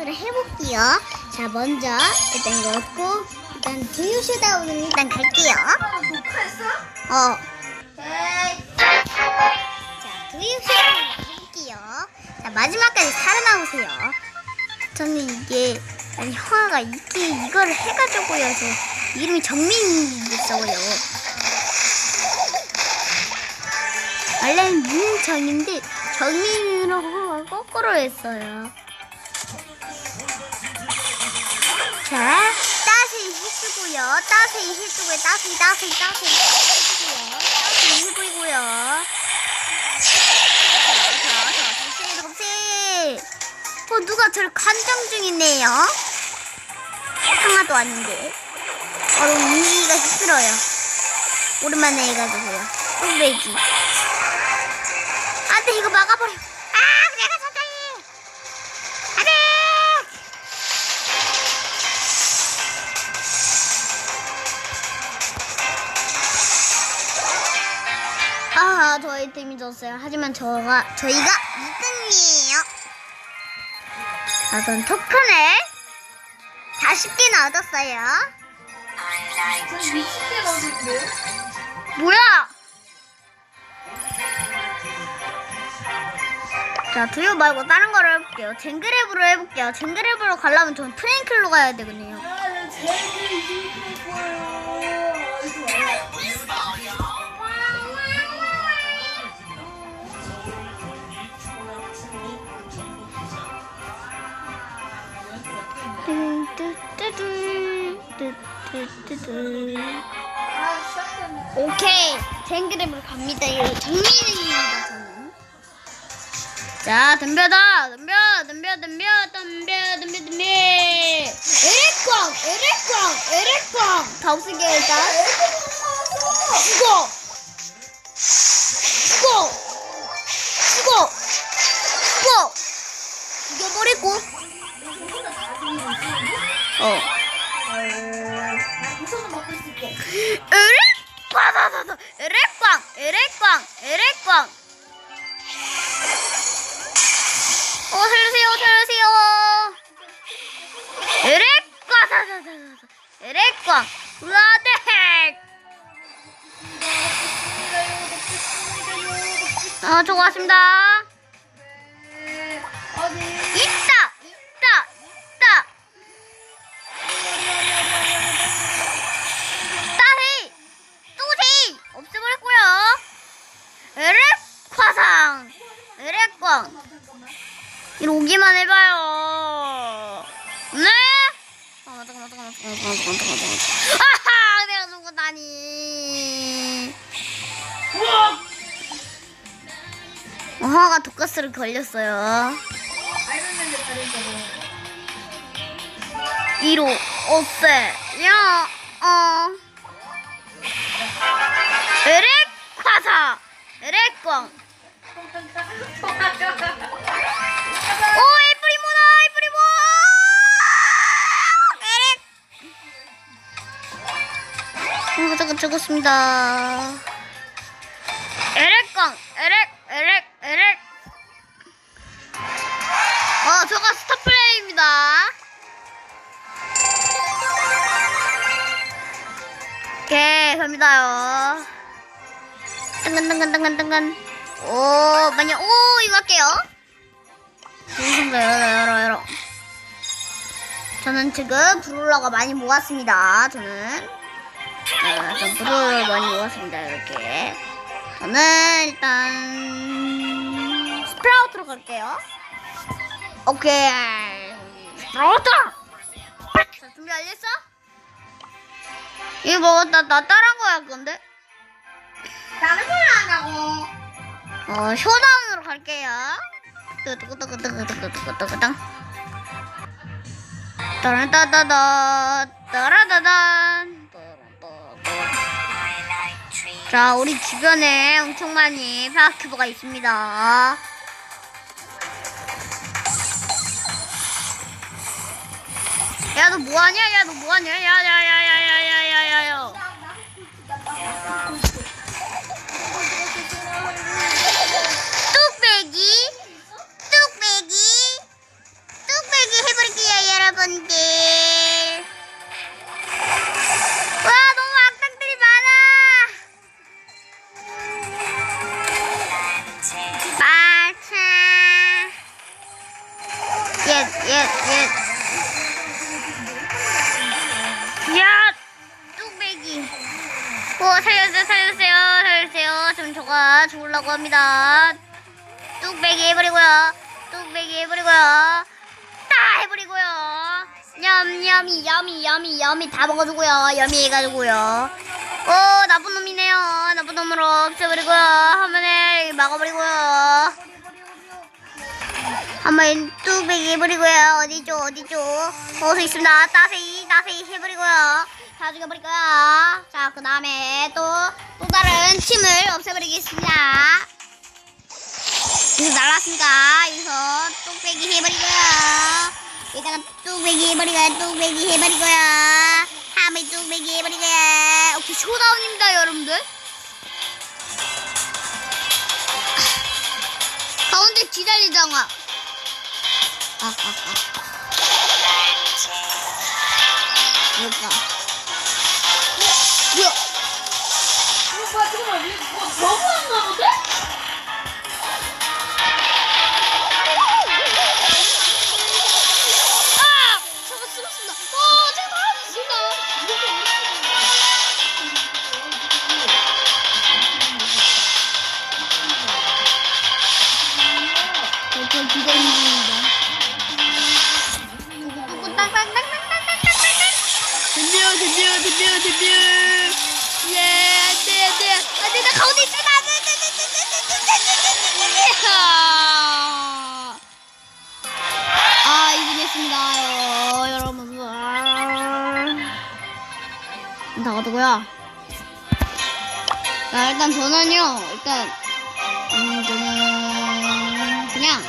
슈다운을 해볼게요. 자, 먼저 일단 이거 얻고 일단 두유 슈다운을 일단 갈게요. 아, 녹화했어? 어. 자, 두유 슈다운을 해볼게요. 자, 마지막까지 살아남으세요. 저는 이게 아니 형아가 이게 이거를 해가지고요. 저 이름이 정민이였어요. 원래는 민정인데 정민으로 거꾸로 했어요. 자, 따스히 해주고요. 따스히 해주고요. 따스히, 따스히, 따스히 해주고요. 따스히 해주고요. 자, 자, 자, 곱씹, 곱씹. 어, 누가 저를 간장 중이네요. 하나도 아닌데. 어, 너무 인기가 힘들어요. 오랜만에 해가지고요. 뚝배기. 안 돼, 이거 막아버려. 아, 팀이 졌어요. 하지만 저가, 저희가 2등이에요. 아, 그럼 토큰을 40개나 얻었어요. 전 60개 넣었는데. 뭐야? 자, 두유 말고 다른 거를 해볼게요. 젠그랩으로 해볼게요. 젠그랩으로 가려면 저는 프랭클로 가야 되겠네요. 아, 거예요. 시작됐네. 오케이. 젠그랩으로 갑니다. 이거 정민입니다 저는 자 덤벼다 덤벼 덤벼 덤벼 덤벼 덤벼 덤벼. 에렉광 에렉광 에렉광 다 없을게 일단. 죽어 죽어 죽어 죽어 죽여버리고. 어 박수가 먹고 있을게. 으레꽝! 으레꽝! 으레꽝! 으레꽝! 어, 살려주세요, 살려주세요. 으레꽝! 으레꽝! 으아, 땡! 네! 아, 좋았습니다. 해봐요 네? 아 잠깐만 잠깐만 잠깐만 잠깐만 잠깐만 잠깐만 아하 내가 죽었다니 어, 화가 독가스를 걸렸어요 알면은 다른 거. 이로 어세 야 어. 에렉 화사 에렉광 죽었습니다. 에렉광 에렉 에렉 에렉. 어 저가 스타플레이입니다. 오케이 갑니다요. 뜬간뜬간뜬간뜬간 오 많이 오 이거 할게요. 무슨가 열어 열어 열어. 저는 지금 브롤러가 많이 모았습니다. 저는 아, 전 브롤러 많이 모았습니다 이렇게 저는 일단 스프라우트로 갈게요 오케이 스프라우트 자 준비 알겠어? 이거 뭐, 나, 나 다른 거할 건데? 다른 걸안 하고. 어, 쇼다운으로 갈게요. 뜨뜨뜨뜨뜨뜨뜨뜨뜨뜨. 따라따다다, 따라다단. 자, 우리 주변에 엄청 많이 파크보가 있습니다. 야, 너 뭐하냐? 야, 너 뭐하냐? 야, 야, 야, 야, 야, 야, 야, 야, 야. 뚝배기 뚝배기 뚝배기 해버릴게 죽으려고 합니다. 뚝배기 해버리고요. 뚝배기 해버리고요. 다 해버리고요. 냠냠이 야미 야미 야미 다 먹어주고요. 야미 해가지고요. 오 나쁜 놈이네요. 나쁜 놈으로 없애버리고요. 한 번에 막아버리고요. 한 번 뚝배기 해버리고요. 어디죠 어디죠. 어서 있습니다. 따세이 따세이 해버리고요. 다 죽여버리고요. 자그 다음에 또 또 다른 팀을 없애버리겠습니다. 여기서 날랐으니까 여기서 뚝배기 해버리고요. 여기다가 뚝배기 해버리고요. 뚝배기 해버리고요. 한번 뚝배기 해버리고요. 오케이 쇼다운입니다 여러분들. 가운데 기다리잖아. 아, 아, 아. 뭐야? 오빠 잠깐만 이거 너무한가 본데? 아! 저거 쓰겠습니다. 어, 제가 다 덤벼. 예, 아. 아, 이긴했습니다. 여러분. 아. 나가도고요. 자, 일단 저는요, 일단, 음, 저는, 그냥,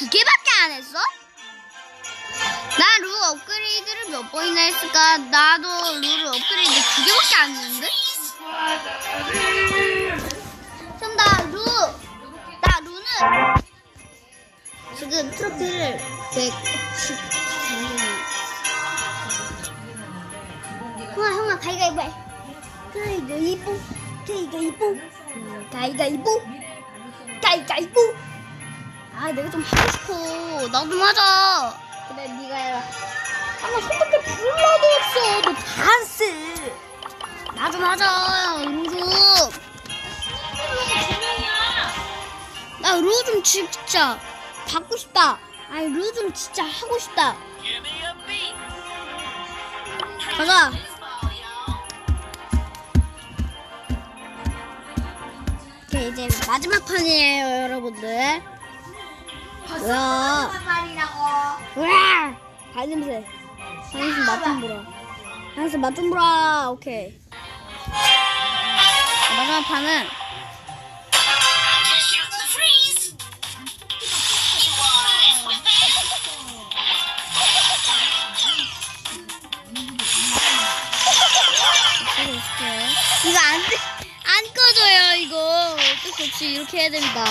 두 개밖에 안 했어? 나루 업그레이드를 몇 번이나 했을까? 나도 루를 업그레이드 두 개밖에 안 했는데? 그럼 나 루, 나 루는 지금 트로피를 114개. 형아, 형아, 가위가위보 해. 가위가위보, 가위가위보, 음, 가위가위보. 가위가위보 아 내가 좀 하고 싶어. 나좀 하자 그래 네가 해라. 아나 손밖에 불러도 없어. 너 반스. 나좀 하자 루루 나루 좀 진짜 받고 싶다. 아니 루 좀 진짜 하고 싶다. 가자. 오케이 이제 마지막 판이에요 여러분들 말이라고. 으아! 발냄새. 발냄새 맛좀 보라. 발냄새 맛좀 보라. 오케이. 자, 마지막 판은 이거 안, 돼- 안 꺼져요, 이거. 없이 이렇게 해야 됩니다.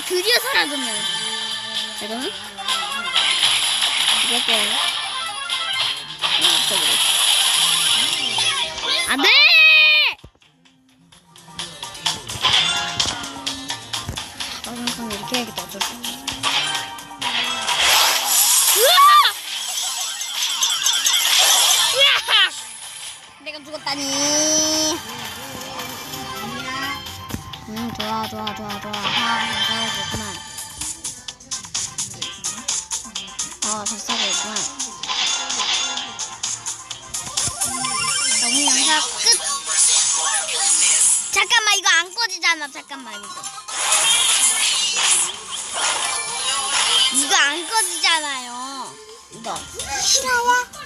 드디어 사라졌네. 잠깐만. 없어버려. 안 돼! 아, 항상 이렇게 해야겠다. 어쩔 수! 으아! 내가 죽었다니. 좋아, 좋아, 좋아, 좋아. 아, 잘 싸우고 있구만. 어, 잘 싸우고 있구만. 자, 오늘 영상 끝. 잠깐만, 이거 안 꺼지잖아. 잠깐만, 이거. 이거 안 꺼지잖아요. 이거. 싫어와?